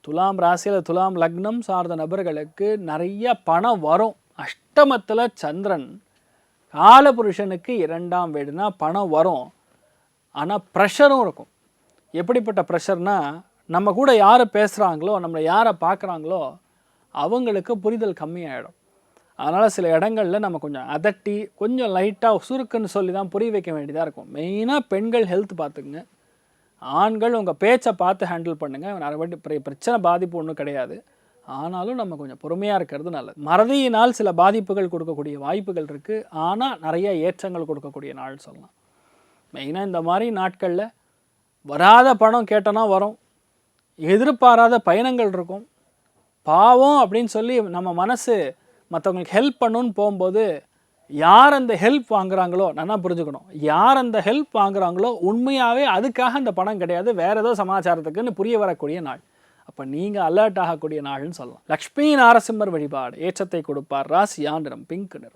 துலாம் ராசியில் துலாம் லக்னம் சார்ந்த நபர்களுக்கு நிறைய பணம் வரும். அஷ்டமத்தில் சந்திரன். காலபுருஷனுக்கு இரண்டாம் வீடுனா பணம் வரும். ஆனால் ப்ரெஷரும் இருக்கும். எப்படிப்பட்ட ப்ரெஷர்னா நம்ம கூட யார் பேசுகிறாங்களோ நம்மளை யாரை பார்க்குறாங்களோ அவங்களுக்கு புரிதல் கம்மியாயிடும். அதனால் சில இடங்களில் நம்ம கொஞ்சம் அதட்டி கொஞ்சம் லைட்டாக சுருக்குன்னு சொல்லி தான் புரிய வைக்க வேண்டியதாக இருக்கும். மெயினாக பெண்கள் ஹெல்த் பார்த்துக்குங்க. ஆண்கள் உங்கள் பேச்சை பார்த்து ஹேண்டில் பண்ணுங்கள் நிறைய பெரிய பிரச்சனை பாதிப்பு ஒன்றும் கிடையாது. ஆனாலும் நம்ம கொஞ்சம் பொறுமையாக இருக்கிறது நல்லது. மறதியினால் சில பாதிப்புகள் கொடுக்கக்கூடிய வாய்ப்புகள் இருக்குது ஆனால் நிறைய ஏற்றங்கள் கொடுக்கக்கூடிய நாள் சொல்லலாம். மெயினாக இந்த மாதிரி நாட்களில் வராத பணம் கேட்டோன்னா வரும். எதிர்பாராத பயணங்கள் இருக்கும். பாவம் அப்படின்னு சொல்லி நம்ம மனசு மற்றவங்களுக்கு ஹெல்ப் பண்ணுன்னு போகும்போது யார் அந்த ஹெல்ப் வாங்குறாங்களோ நல்லா புரிஞ்சுக்கணும். யார் அந்த ஹெல்ப் வாங்குறாங்களோ உண்மையாகவே அதுக்காக அந்த பணம் கிடையாது. வேற ஏதோ சமாச்சாரத்துக்குன்னு புரிய வரக்கூடிய நாள். அப்போ நீங்கள் அலர்ட் ஆகக்கூடிய நாள்னு சொல்லலாம். லக்ஷ்மி நாரசிம்மர் வழிபாடு ஏற்றத்தை கொடுப்பார். ராசி நிறம் பிங்க் நிறம்.